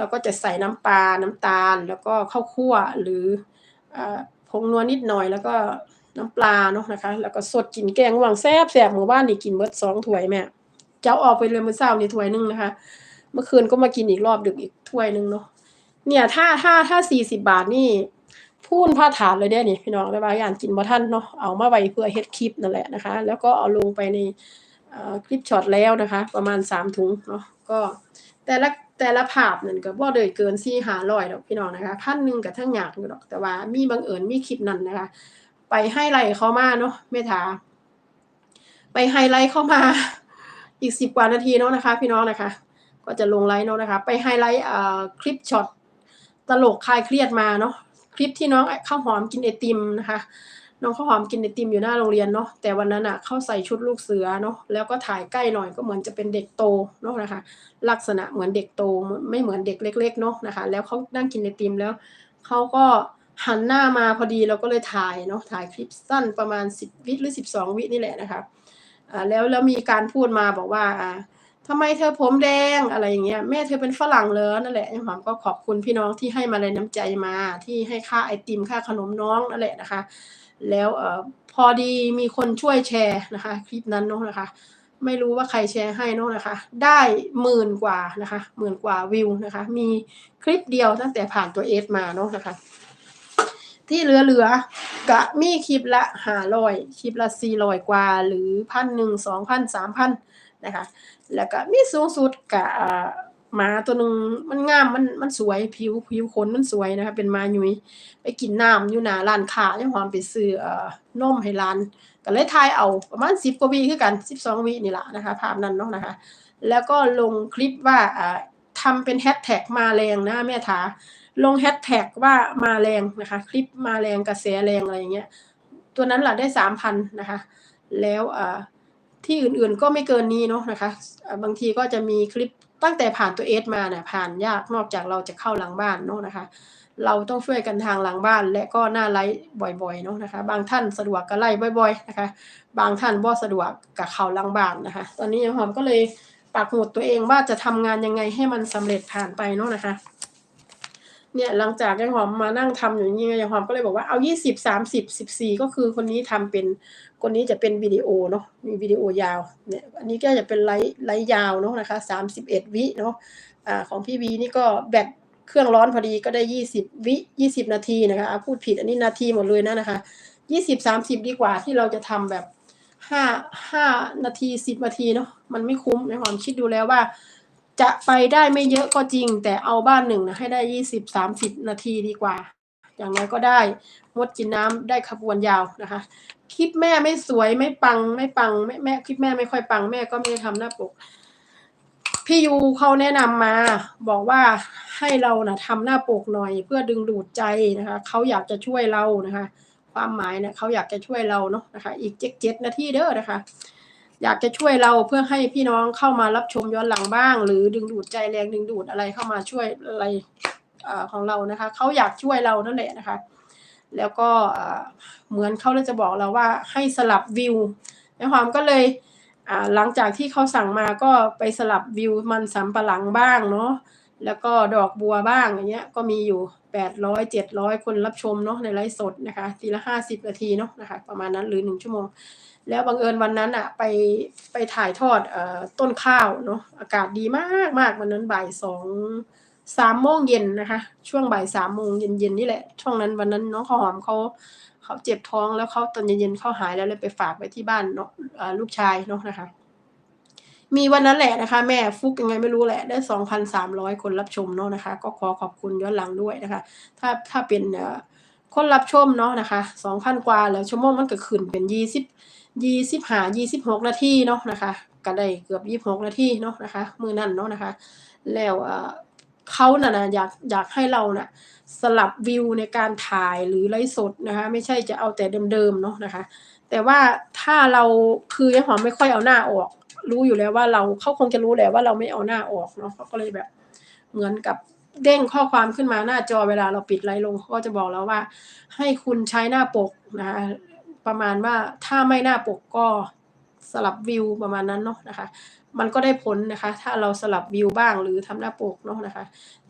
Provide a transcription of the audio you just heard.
เราก็จะใส่น้ำปลา น้ำตาล แล้วก็ข้าวคั่วหรืออผงนัวนิดหน่อย แล้วก็น้ำปลาเนาะนะคะ แล้วก็สดกินแกงหว่างแซ่บแซ่บหมู่บ้านนี่กินเบิดสองถ้วยแม่จะอาออกไปเลยมื้อเช้านี่ถ้วยหนึงนะคะ เมื่อคืนก็มากินอีกรอบดึกอีกถ้วยหนึงเนาะเนี่ยถ้าถ้าถ้าสี่สิบบาทนี่พูนผ้าถาดเลยเด้นี่พี่น้องแต่ว่าย่านกินบ่ทันเนาะเอามาไว้เพื่อเฮ็ดคลิปนั่นแหละนะคะ แล้วก็เอาลงไปในคลิปช็อตแล้วนะคะ ประมาณสามถุงเนาะ ก็ แต่ละแต่ละภาพนั่นก็บ่ได้เกิน4-500ดอกพี่น้องนะคะพันหนึ่งก็ทั้งยากอยู่ดอกแต่ว่ามีบังเอิญมีคลิปนั้นนะคะ ไปไฮไลต์เขามาเนาะแม่ถาไปไฮไลต์เข้ามาอีกสิบกว่านาทีเนาะนะคะ พี่น้องนะคะ ก็จะลงไลฟ์เนาะนะคะ ไปไฮไลท์คลิปช็อตตลกคลายเครียดมาเนาะคลิปที่น้องข้าวหอมกินไอติมนะคะ น้องข้าวหอมกินไอติมอยู่หน้าโรงเรียนเนาะแต่วันนั้นอะเข้าใส่ชุดลูกเสือเนาะแล้วก็ถ่ายใกล้หน่อยก็เหมือนจะเป็นเด็กโตเนาะนะคะ ลักษณะเหมือนเด็กโตไม่เหมือนเด็กเล็ก ๆ เนาะนะคะ แล้วเขานั่งกินไอติมแล้วเขาก็หันหน้ามาพอดีเราก็เลยถ่ายเนาะถ่ายคลิปสั้นประมาณสิบวิหรือสิบสองวินี่แหละนะคะอ่าแล้วแล้วมีการพูดมาบอกว่าอ่าทำไมเธอผมแดงอะไรอย่างเงี้ยแม่เธอเป็นฝรั่งเหรอนั่นแหละยายหอมก็ขอบคุณพี่น้องที่ให้มาแรงน้ำใจมาที่ให้ค่าไอติมค่าขนมน้องนั่นแหละนะคะ แล้วเออพอดีมีคนช่วยแชร์นะคะคลิปนั้นเนาะนะคะ ไม่รู้ว่าใครแชร์ให้เนาะนะคะ ได้หมื่นกว่านะคะหมื่นกว่าวิวนะคะ มีคลิปเดียวตั้งแต่ผ่านตัวเอสมาเนาะนะคะ ที่เหลือเรือๆกะมีคลิปละหาร้อยคลิปละสี่ร้อยกว่า หรือพันหนึ่งสองพันสามพันนะคะ แล้วก็มีสูงสุดกะ หมาตัวหนึ่งมันงามมันมันสวยผิวผิวขนมันสวยนะคะเป็นหมาหยุยไปกินน้ำอยู่หน้าร้านค้าจังหวะไปซื้อเอ่อนมให้ร้านก็เลยถ่ายเอาประมาณ10กว่าวิคือกัน12วินี่แหละนะคะภาพนั้นเนาะนะคะ แล้วก็ลงคลิปว่าอ่าทำเป็นแฮชแท็กมาแรงนะแม่ถาลงแฮชแท็กว่ามาแรงนะคะ คลิปมาแรงกระแสแรงอะไรอย่างเงี้ยตัวนั้นหล่ะได้3,000นนะคะ แล้วอ่าที่อื่นๆก็ไม่เกินนี้เนาะนะคะ บางทีก็จะมีคลิป ตั้งแต่ผ่านตัวเอสมาเนี่ยผ่านยากนอกจากเราจะเข้าหลังบ้านเนาะนะคะ เราต้องช่วยกันทางหลังบ้านและก็หน้าไลฟ์บ่อยๆเนาะนะคะ บางท่านสะดวกก็ไลฟ์บ่อย ๆ นะคะ บางท่านบ่สะดวกกับเข้าหลังบ้านนะคะ ตอนนี้ยายหอมก็เลยปักหมุดตัวเองว่าจะทำงานยังไงให้มันสำเร็จผ่านไปเนาะนะคะ เนี่ยหลังจากยายหอมมานั่งทำอยู่อย่างนี้ยายหอมก็เลยบอกว่าเอายี่สิบสามสิบสิบสี่ก็คือคนนี้ทำเป็นคนนี้จะเป็นวิดีโอเนาะมีวิดีโอยาวเนี่ยอันนี้ก็จะเป็นไลฟ์ไลฟ์ยาวเนาะนะคะสามสิบเอ็ดวิเนาะอ่าของพี่วีนี่ก็แบตเครื่องร้อนพอดีก็ได้ยี่สิบวิยี่สิบนาทีนะคะพูดผิดอันนี้นาทีหมดเลยนะนะคะยี่สิบสามสิบดีกว่าที่เราจะทำแบบห้าห้านาทีสิบนาทีเนาะมันไม่คุ้มในความคิดดูแล้วว่า จะไปได้ไม่เยอะก็จริง แต่เอาบ้านหนึ่งนะให้ได้ยี่สิบสามสิบนาทีดีกว่า อย่างน้อยก็ได้งดกินน้ำได้ขบวนยาวนะคะ คลิปแม่ไม่สวยไม่ปังไม่ปังแม่แม่คลิปแม่ไม่ค่อยปังแม่ก็ไม่ได้ทำหน้าปก พี่ยูเขาแนะนำมา บอกว่าให้เรานะทำหน้าปกหน่อย เพื่อดึงดูดใจนะคะเขาอยากจะช่วยเรานะคะ ความหมายเนี่ยเขาอยากจะช่วยเราเนาะนะคะ อีกเจ็ดเจ็ดนาทีเด้อนะคะ อยากจะช่วยเราเพื่อให้พี่น้องเข้ามารับชมย้อนหลังบ้าง หรือดึงดูดใจแรงดึงดูดอะไรเข้ามาช่วยอะไรอของเรานะคะเขาอยากช่วยเรานั่นแหละนะคะ แล้วก็เหมือนเขาเลยจะบอกเราว่าให้สลับวิวในความก็เลยหลังจากที่เขาสั่งมาก็ไปสลับวิวมันสำปะหลังบ้างเนาะ แล้วก็ดอกบัวบ้างอย่างเงี้ยก็มีอยู่แปดร้อยเจ็ดร้อยคนรับชมเนาะในไลฟ์สดนะคะ ทีละห้าสิบนาทีเนาะนะคะ ประมาณนั้นหรือหนึ่งชั่วโมง แล้วบังเอิญวันนั้นอะไปไปถ่ายทอดเอ่อต้นข้าวเนาะอากาศดีมากมากวันนั้นบ่ายสองสามโมงเย็นนะคะ ช่วงบ่ายสามโมงเย็นเย็นๆนี่แหละ ช่วงนั้นวันนั้นน้องข้าวหอมเขาเขาเจ็บท้องแล้วเขาตอนเย็นๆเขาหายแล้วเลยไปฝากไว้ที่บ้านเนาะอ่าลูกชายเนาะนะคะ มีวันนั้นแหละนะคะ แม่ฟุกยังไงไม่รู้แหละ ได้สองพันสามร้อยคนรับชมเนาะนะคะ ก็ขอขอบคุณย้อนหลังด้วยนะคะ ถ้าถ้าเป็นคนรับชมเนาะนะคะสองพันกว่าแล้วชั่วโมงมันก็ขึ้นเป็นยี่สิบยี่สิบห้ายี่สิบหกนาทีเนาะนะคะก็ได้เกือบยี่สิบหกนาทีเนาะนะคะ มือนั่นเนาะนะคะ แล้วเอ่อเขาน่ะนะอยากอยากให้เราน่ะสลับวิวในการถ่ายหรือไลฟ์สดนะคะ ไม่ใช่จะเอาแต่เดิมๆเนาะนะคะ แต่ว่าถ้าเราคือยายหอมไม่ค่อยเอาหน้าออก รู้อยู่แล้วว่าเราเขาคงจะรู้แหละว่าเราไม่เอาหน้าออกเนาะเขาก็เลยแบบ เหมือนกับเด้งข้อความขึ้นมาหน้าจอเวลาเราปิดไลน์ลงเขาก็จะบอกแล้วว่า ให้คุณใช้หน้าปกนะคะประมาณว่าถ้าไม่หน้าปกก็สลับวิวประมาณนั้นเนาะนะคะ มันก็ได้ผลนะคะ ถ้าเราสลับวิวบ้างหรือทำหน้าปกเนาะนะคะ